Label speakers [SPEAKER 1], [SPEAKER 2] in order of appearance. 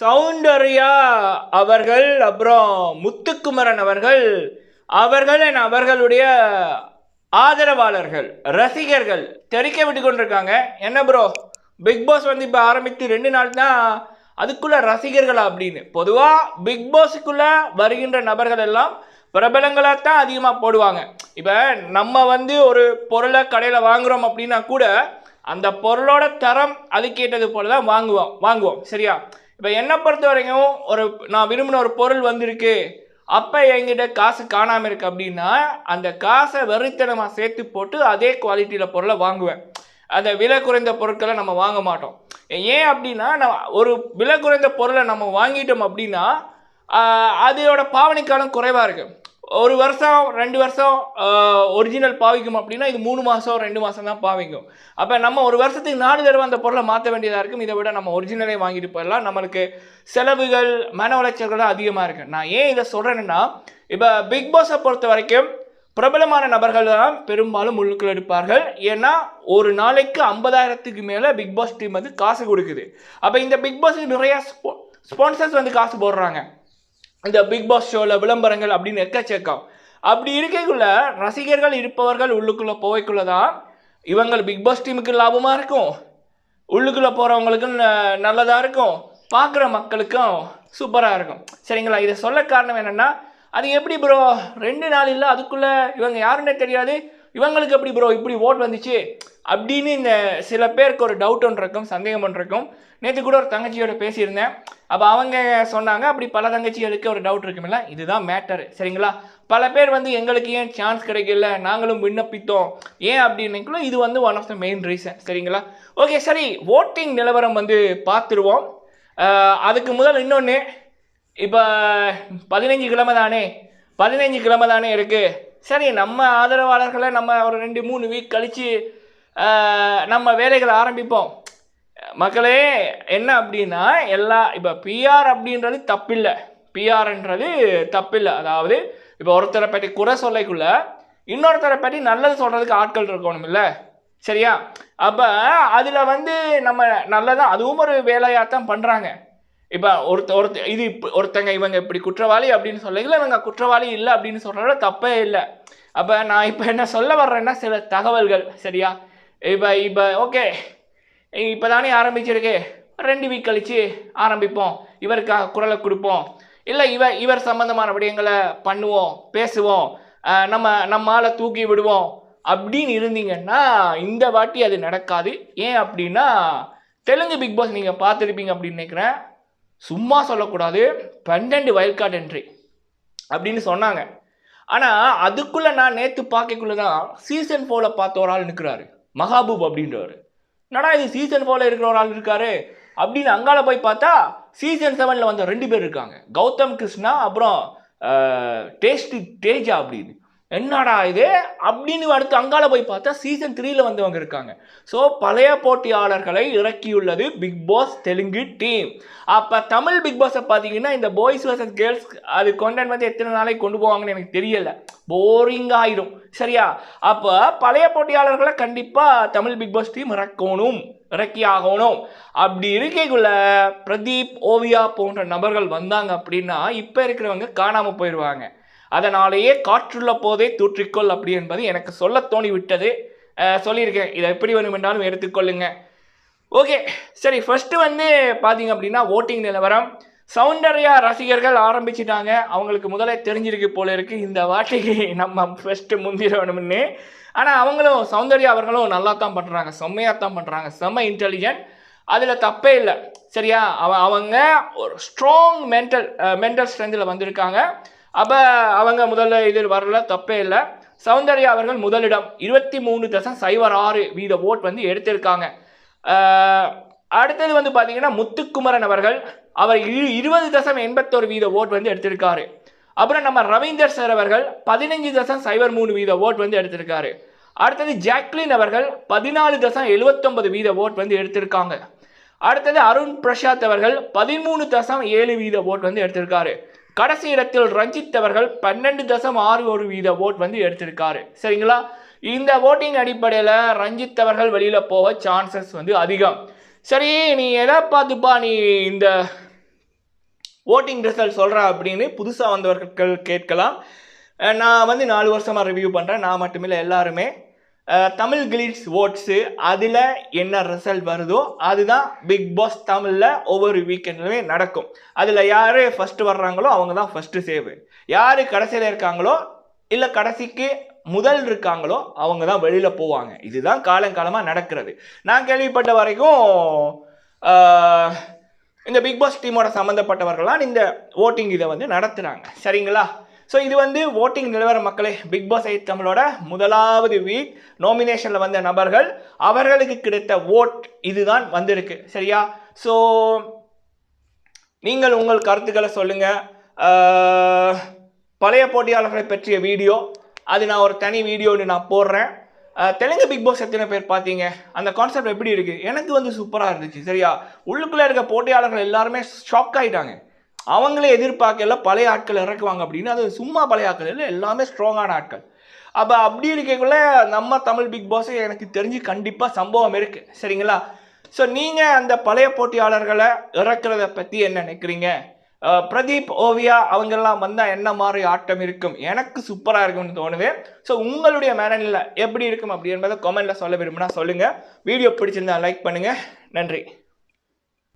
[SPEAKER 1] சௌந்தர்யா அவர்கள் அப்புறம் முத்துக்குமரன் அவர்கள் அவர்கள் என் அவர்களுடைய ஆதரவாளர்கள் ரசிகர்கள் தெரிக்க விட்டு கொண்டிருக்காங்க. என்ன ப்ரோ பிக் பாஸ் வந்து இப்போ ஆரம்பித்து ரெண்டு நாள் தான் அதுக்குள்ள ரசிகர்களா அப்படின்னு. பொதுவாக பிக் பாஸுக்குள்ள வருகின்ற நபர்கள் எல்லாம் பிரபலங்களாக தான் அதிகமாக போடுவாங்க. இப்போ நம்ம வந்து ஒரு பொருளை கடையில் வாங்குகிறோம் அப்படின்னா கூட அந்த பொருளோட தரம் அதுக்கேற்றது போல தான் வாங்குவோம் வாங்குவோம். சரியா? இப்போ என்னை பொறுத்த வரைக்கும் ஒரு நான் விரும்பின ஒரு பொருள் வந்திருக்கு. அப்போ என்கிட்ட காசு காணாமல் இருக்கு அப்படின்னா அந்த காசை வெறித்தனமாக சேர்த்து போட்டு அதே குவாலிட்டியில் பொருளை வாங்குவேன். அந்த விலை குறைந்த பொருட்களை நம்ம வாங்க மாட்டோம். ஏன் அப்படின்னா நம்ம ஒரு விலை குறைந்த பொருளை நம்ம வாங்கிட்டோம் அப்படின்னா அதோட பாவனைக்காலம் குறைவாக இருக்குது ஒரு வருஷம் ரெண்டு வருஷம் ஒரிஜினல் பாவிக்கும் அப்படின்னா இது மூணு மாதம் ரெண்டு மாதம் தான் பாவிக்கும். அப்போ நம்ம ஒரு வருஷத்துக்கு நாலு தடவை அந்த பொருளை மாற்ற வேண்டியதாக இருக்கும். இதை விட நம்ம ஒரிஜினலே வாங்கிட்டு போயிடலாம். நம்மளுக்கு செலவுகள் மன உளைச்சல்கள் அதிகமாக இருக்குது நான் ஏன் இதை சொல்கிறேன்னா இப்போ பிக் பாஸை பொறுத்த வரைக்கும் பிரபலமான நபர்கள் தான் பெரும்பாலும் உள்ளுக்குள் எடுப்பார்கள் ஏன்னா ஒரு நாளைக்கு ஐம்பதாயிரத்துக்கு மேலே பிக் பாஸ் டீம் வந்து காசு கொடுக்குது. அப்போ இந்த பிக் பாஸுக்கு நிறையா ஸ்போ ஸ்பான்சர்ஸ் வந்து காசு போடுறாங்க. இந்த பிக் பாஸ் ஷோவில் விளம்பரங்கள் அப்படின்னு எக்கச்சக்கம். அப்படி இருக்கைக்குள்ள ரசிகர்கள் இருப்பவர்கள் உள்ளுக்குள்ளே போவைக்குள்ள தான் இவங்கள் பிக் பாஸ் டீமுக்கு லாபமாக இருக்கும். உள்ளுக்குள்ளே போகிறவங்களுக்கும் நல்லதாக இருக்கும். பார்க்குற மக்களுக்கும் சூப்பராக இருக்கும். சரிங்களா? இதை சொல்ல காரணம் என்னென்னா அது எப்படி ப்ரோ ரெண்டு நாள் இல்லை அதுக்குள்ளே இவங்க யாருன்னே தெரியாது. இவங்களுக்கு எப்படி ப்ரோ இப்படி ஓட் வந்துச்சு. அப்படின்னு இந்த சில பேருக்கு ஒரு டவுட் ஒன்று இருக்கும் சந்தேகம் ஒன்று இருக்கும். நேற்று கூட ஒரு தங்கச்சியோட பேசியிருந்தேன். அப்போ அவங்க சொன்னாங்க அப்படி பல தங்கச்சிகளுக்கு ஒரு டவுட் இருக்குமில்ல இதுதான் மேட்டர் சரிங்களா? பல பேர் வந்து எங்களுக்கு ஏன் சான்ஸ் கிடைக்கல? நாங்களும் விண்ணப்பித்தோம். ஏன் அப்படின்னு இது வந்து one of the main reason சரிங்களா? ஓகே சரி ஓட்டிங் நிலவரம் வந்து பார்த்துருவோம். அதுக்கு முதல் இன்னொன்று இப்போ பதினஞ்சு கிழமை தானே? பதினஞ்சு கிழமை தானே இருக்குது சரி நம்ம ஆதரவாளர்களை நம்ம ஒரு ரெண்டு மூணு வீக் கழித்து நம்ம வேலைகளை ஆரம்பிப்போம். மக்களே என்ன அப்படின்னா எல்லா இப்போ பிஆர் அப்படின்றது தப்பில்லை. பிஆர்ன்றது தப்பில்லை. அதாவது இப்போ ஒருத்தரை பற்றி குறை சொல்லக்குள்ள இன்னொருத்தரை பற்றி நல்லது சொல்கிறதுக்கு ஆட்கள் இருக்கணும் இல்லை சரியா? அப்போ அதில் வந்து நம்ம நல்லதாக அதுவும் ஒரு வேலையாக தான் பண்ணுறாங்க இப்போ ஒருத்த ஒருத்த இது ஒருத்தங்க இவங்க இப்படி குற்றவாளி அப்படின்னு சொல்லல இவங்க குற்றவாளி இல்லை அப்படின்னு சொல்கிறத தப்பே இல்லை. அப்போ நான் இப்போ என்ன சொல்ல வர்றேன்னா சில தகவல்கள் சரியா? இப்போ இப்போ ஓகே இப்போ தானே ஆரம்பிச்சிருக்கு. ரெண்டு வீக் கழித்து ஆரம்பிப்போம். இவருக்காக குரலை கொடுப்போம். இல்லை இவ இவர் சம்மந்தமான விடயங்களை பண்ணுவோம் பேசுவோம். நம்ம நம்மால தூக்கி விடுவோம். அப்படின்னு இருந்தீங்கன்னா இந்த வாட்டி அது நடக்காது. ஏன் அப்படின்னா தெலுங்கு பிக் பாஸ் நீங்கள் பார்த்துருப்பீங்க அப்படின்னு நினைக்கிறேன். சும்மா சொல்லக்கூடாது. பன்னெண்டு வயல் கார்டு என்ட்ரி அப்படின்னு சொன்னாங்க. ஆனால் அதுக்குள்ளே நான் நேற்று பார்க்கக்குள்ளே தான் சீசன் ஃபோரில் பார்த்த ஒரு ஆள் நிற்கிறாரு மகாபூப் அப்படின்றவர் என்னடா இது சீசன் ஃபோரில் இருக்கிற ஒரு ஆள் இருக்காரு? அப்படின்னு அங்கால போய் பார்த்தா சீசன் செவனில் வந்த ரெண்டு பேர் இருக்காங்க. கௌதம் கிருஷ்ணா அப்புறம் டேஸ்டி தேஜா அப்படின்னு. என்னடா இது? அப்படின்னு அடுத்து அங்கால போய் பார்த்தா சீசன் த்ரீல வந்தவங்க இருக்காங்க. ஸோ பழைய போட்டியாளர்களை இறக்கியுள்ளது பிக் பாஸ் தெலுங்கு டீம் அப்போ தமிழ் பிக் பாஸை பார்த்தீங்கன்னா இந்த பாய்ஸ் வர்சஸ் கேர்ள்ஸ் அது கொண்டென்ட் வந்து எத்தனை நாளைக்கு கொண்டு போவாங்கன்னு எனக்கு தெரியல. போரிங் ஆயிடும் சரியா? அப்போ பழைய போட்டியாளர்களை கண்டிப்பாக தமிழ் பிக் பாஸ் டீம் இறக்கணும். இறக்கி ஆகணும். அப்படி இருக்கைக்குள்ள பிரதீப் ஓவியா போன்ற நபர்கள் வந்தாங்க அப்படின்னா இப்போ இருக்கிறவங்க காணாமல் போயிடுவாங்க அதனாலேயே காற்றுள்ள போதே தூற்றிக்கொள் அப்படி என்பது எனக்கு சொல்ல தோணிவிட்டது. சொல்லியிருக்கேன். இதை எப்படி வேணுமென்றாலும் எடுத்துக்கொள்ளுங்க. ஓகே சரி ஃபஸ்ட்டு வந்து பார்த்தீங்க அப்படின்னா ஓட்டிங் நிலவரம். சௌந்தர்யா ரசிகர்கள் ஆரம்பிச்சிட்டாங்க. அவங்களுக்கு முதலே தெரிஞ்சிருக்கு போல இருக்கு. இந்த வாட்டிக்கு நம்ம ஃபஸ்ட்டு முந்திரணும்னு. ஆனால் அவங்களும் சௌந்தர்யா அவர்களும் நல்லா தான் பண்ணுறாங்க செம்மையாக தான் பண்ணுறாங்க செம்ம இன்டெலிஜென்ட் அதில் தப்பே இல்லை. சரியா? அவ அவங்க ஒரு ஸ்ட்ராங் மென்டல் மென்டல் ஸ்ட்ரென்த்தில் வந்திருக்காங்க. அப்போ அவங்க முதல்ல இதில் வரல தப்பே இல்லை. சௌந்தர்யா அவர்கள் முதலிடம் இருபத்தி மூணு தசம் சைபர் ஆறு வீத ஓட் வந்து எடுத்திருக்காங்க. அடுத்தது வந்து பார்த்தீங்கன்னா முத்துக்குமரன் அவர்கள் அவர் இரு இருபது தசம் எண்பத்தோரு வீத ஓட் வந்து எடுத்திருக்காரு. அப்புறம் நம்ம ரவீந்தர் சார் அவர்கள் பதினஞ்சு தசம் சைபர் மூணு வீத ஓட் வந்து எடுத்திருக்காரு. அடுத்தது ஜாக்லின் அவர்கள் பதினாலு தசம் எழுபத்தொன்பது வீத ஓட் வந்து எடுத்திருக்காங்க. அடுத்தது அருண் பிரசாத் அவர்கள் பதிமூணு தசம் ஏழு வீத ஓட் வந்து எடுத்திருக்காரு. கடைசி இடத்தில் ரஞ்சித் அவர்கள் பன்னெண்டு தசம் ஆறு ஒரு வீத ஓட் வந்து எடுத்திருக்காரு. சரிங்களா? இந்த ஓட்டிங் அடிப்படையில் ரஞ்சித் அவர்கள் வெளியில் போக சான்சஸ் வந்து அதிகம். சரி நீ எதை பார்த்துப்பா? நீ இந்த ஓட்டிங் ரிசல்ட் சொல்கிறா அப்படின்னு புதுசாக வந்தவர்கள் கேட்கலாம். நான் வந்து நாலு வருஷமாக ரிவ்யூ பண்ணுறேன் நான் மட்டுமில்லை எல்லாருமே. தமிழ் கிளிட்ஸ் ஓட்ஸு அதில் என்ன ரிசல்ட் வருதோ அதுதான் பிக் பாஸ் தமிழில் ஒவ்வொரு வீக்கெண்ட்லுமே நடக்கும். அதில் யார் ஃபஸ்ட்டு வர்றாங்களோ அவங்க தான் ஃபஸ்ட்டு சேவ் யார் கடைசியில் இருக்காங்களோ இல்லை கடைசிக்கு முதல் இருக்காங்களோ அவங்க தான் வெளியில் போவாங்க. இதுதான் காலங்காலமாக நடக்கிறது. நான் கேள்விப்பட்ட வரைக்கும் இந்த பிக் பாஸ் டீமோட சம்மந்தப்பட்டவர்களாம் இந்த ஓட்டிங் இதை வந்து நடத்துகிறாங்க சரிங்களா? ஸோ இது வந்து ஓட்டிங் நிலவர மக்களே பிக் பாஸ் எயிட் தமிழோட முதலாவது வீக் நாமினேஷனில் வந்த நபர்கள் அவர்களுக்கு கிடைத்த ஓட் இதுதான் வந்திருக்கு. சரியா? ஸோ நீங்கள் உங்கள் கருத்துக்களை சொல்லுங்கள் பழைய போட்டியாளர்களை பற்றிய வீடியோ. அது நான் ஒரு தனி வீடியோன்னு நான் போடுறேன். தெலுங்கு பிக் பாஸ் எத்தனை பேர் பார்த்தீங்க? அந்த கான்செப்ட் எப்படி இருக்குது எனக்கு வந்து சூப்பராக இருந்துச்சு. சரியா? உள்ளுக்குள்ளே இருக்க போட்டியாளர்கள் எல்லாருமே ஷாக் ஆகிட்டாங்க அவங்களே எதிர்பார்க்கல பழைய ஆட்கள் இறக்குவாங்க அப்படின்னு. அது சும்மா பழைய ஆட்கள் இல்லை எல்லாமே ஸ்ட்ராங்கான ஆட்கள். அப்போ அப்படி இருக்கக்குள்ள நம்ம தமிழ் பிக் பாஸ் எனக்கு தெரிஞ்சு கண்டிப்பாக சம்பவம் இருக்குது சரிங்களா? ஸோ நீங்கள் அந்த பழைய போட்டியாளர்களை இறக்குறத பற்றி என்ன நினைக்கிறீங்க? பிரதீப் ஓவியா அவங்கெல்லாம் வந்தால் என்ன மாதிரி ஆட்டம் இருக்கும்? எனக்கு சூப்பராக இருக்கும்னு தோணுது. ஸோ உங்களுடைய மேனனில் எப்படி இருக்கும் அப்படி என்பதை கமெண்ட்டில் சொல்ல விரும்புனா சொல்லுங்கள் வீடியோ பிடிச்சிருந்தா லைக் பண்ணுங்கள் நன்றி.